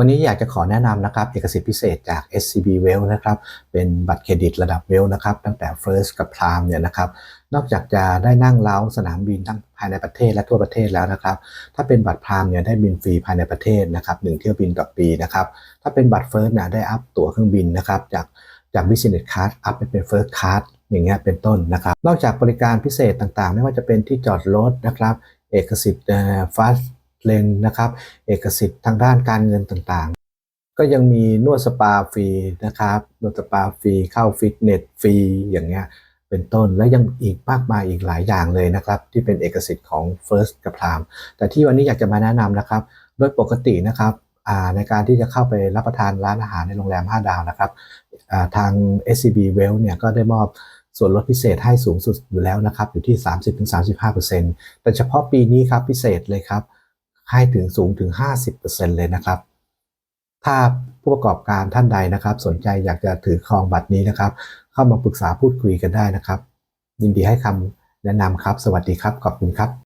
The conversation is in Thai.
วันนี้อยากจะขอแนะนำนะครับเอกสิทธิพิเศษจาก SCB Well นะครับเป็นบัตรเครดิตระดับ Well นะครับตั้งแต่ First กับ Prime เนี่ยนะครับนอกจากจะได้นั่งเล้าสนามบินทั้งภายในประเทศและทั่วประเทศแล้วนะครับ ถ้าเป็นบัตร Prime เนี่ยได้บินฟรีภายในประเทศนะครับหนึ่งเที่ยวบินต่อปีนะครับ ถ้าเป็นบัตร First เนี่ยได้อัพตั๋วเครื่องบินนะครับจากจาก Business Card อัพไปเป็น First Class อย่างเงี้ยเป็นต้นนะครับ นอกจากบริการพิเศษต่างๆ ไม่ว่าจะเป็นที่จอดรถนะครับ เอกสิทธิ์ฟาส เลนนะครับ เอกสิทธิ์ทางด้านการเงินต่างๆ ก็ยังมีนวดสปาฟรีนะครับนวดสปาฟรีเข้าฟิตเนสฟรีอย่างเงี้ยเป็นต้นและยังอีกมากมายอีกหลายอย่างเลยนะครับ ที่เป็นเอกสิทธิ์ของ First กับ Prime แต่ที่วันนี้อยากจะมาแนะนำนะครับ โดยปกตินะครับในการที่จะเข้าไปรับประทานร้านอาหารในโรงแรม 5 ดาวนะครับทาง SCB Well เนี่ยก็ได้มอบส่วนลดพิเศษให้สูงสุดอยู่แล้วนะครับ อยู่ที่ 30-35%แต่เฉพาะปีนี้ครับพิเศษเลยครับ ให้ถึงสูงถึง 50%เลยนะครับ ถ้าผู้ประกอบการท่านใดนะครับ สนใจอยากจะถือครองบัตรนี้นะครับ เข้ามาปรึกษาพูดคุยกันได้นะครับ ยินดีให้คำแนะนำครับ สวัสดีครับ ขอบคุณครับ